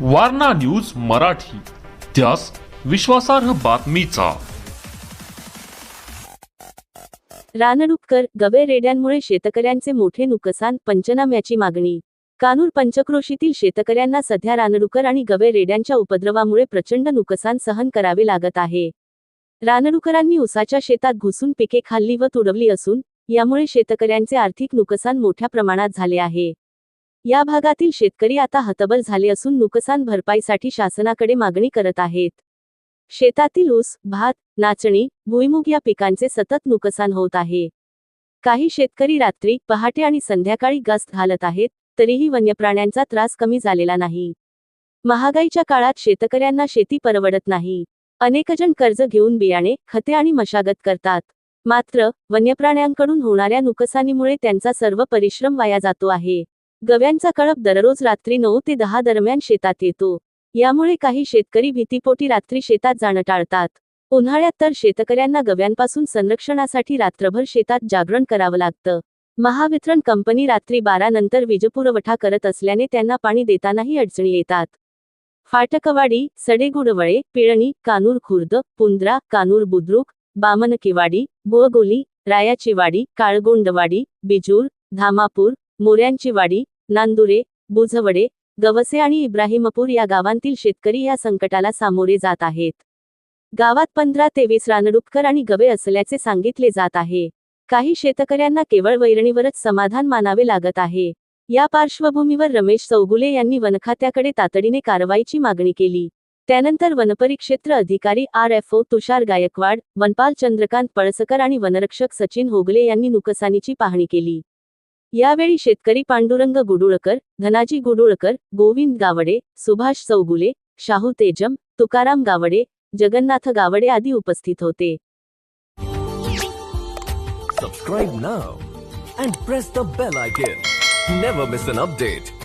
Warna news Marathi. त्यास विश्वासार्ह बातमीचा. रानडुक्कर गवे रेड्यांमुळे शेतकऱ्यांचे मोठे नुकसान पंचनाम्याची मागणी. कानूर पंचक्रोशीतील शेतकऱ्यांना सध्या रानडुकर आणि गवे रेड्यांच्या उपद्रवामुळे प्रचंड नुकसान सहन करावे लागत आहे. रानडुकरांनी उसाच्या शेतात घुसून पिके खाल्ली व तुडवली असून यामुळे शेतकऱ्यांचे आर्थिक नुकसान मोठ्या प्रमाणात झाले आहे. या भागातील शेतकरी आता हतबल झाले असून नुकसान भरपाईसाठी शासनाकडे मागणी करत आहेत. शेतातील ऊस भात नाचणी भुईमुग या पिकांचे सतत नुकसान होत आहे. काही शेतकरी रात्री पहाटे आणि संध्याकाळी गस्त घालत आहेत तरीही वन्यप्राण्यांचा त्रास कमी झालेला नाही. महागाईच्या काळात शेतकऱ्यांना शेती परवडत नाही. अनेकजण कर्ज घेऊन बियाणे खते आणि मशागत करतात. मात्र वन्यप्राण्यांकडून होणाऱ्या नुकसानीमुळे त्यांचा सर्व परिश्रम वाया जातो आहे. गव्यांचा कळप दररोज रात्री नऊ ते दहा दरम्यान शेतात येतो. यामुळे काही शेतकरी भीतीपोटी रात्री शेतात जाणं टाळतात. उन्हाळ्यात तर शेतकऱ्यांना गव्यांपासून संरक्षणासाठी रात्रभर शेतात जागरण करावं लागतं. महावितरण कंपनी रात्री बारा नंतर वीजपुरवठा करत असल्याने त्यांना पाणी देतानाही अडचणी येतात. फाटकवाडी सडेगुडवळे पिळणी कानूर खुर्द पुंद्रा कानूर बुद्रुक बामनकीवाडी बोअगोली रायाचीवाडी काळगोंडवाडी बिजूर धामापूर मोऱ्यांची वाडी नांदुरे बुझवडे गवसे आणि इब्राहिमपूर या गावांतील शेतकरी या संकटाला सामोरे जात आहेत. गावात पंधरा ते वीस रानडुक्कर आणि गवे असल्याचे सांगितले जात आहे. काही शेतकऱ्यांना केवळ वैरणीवरच समाधान मानावे लागत आहे. या पार्श्वभूमीवर रमेश चौगुले यांनी वनखात्याकडे तातडीने कारवाईची मागणी केली. त्यानंतर वनपरिक्षेत्र अधिकारी R F O Tushar Gaikwad वनपाल चंद्रकांत पळसकर आणि वनरक्षक सचिन होगले यांनी नुकसानीची पाहणी केली. यावेळी शेतकरी पांडुरंग गुडुळकर धनाजी गुडुळकर गोविंद गावडे सुभाष चौगुले शाहू तेजम तुकाराम गावडे जगन्नाथ गावडे आदी उपस्थित होते. Subscribe now and press the bell icon never miss an update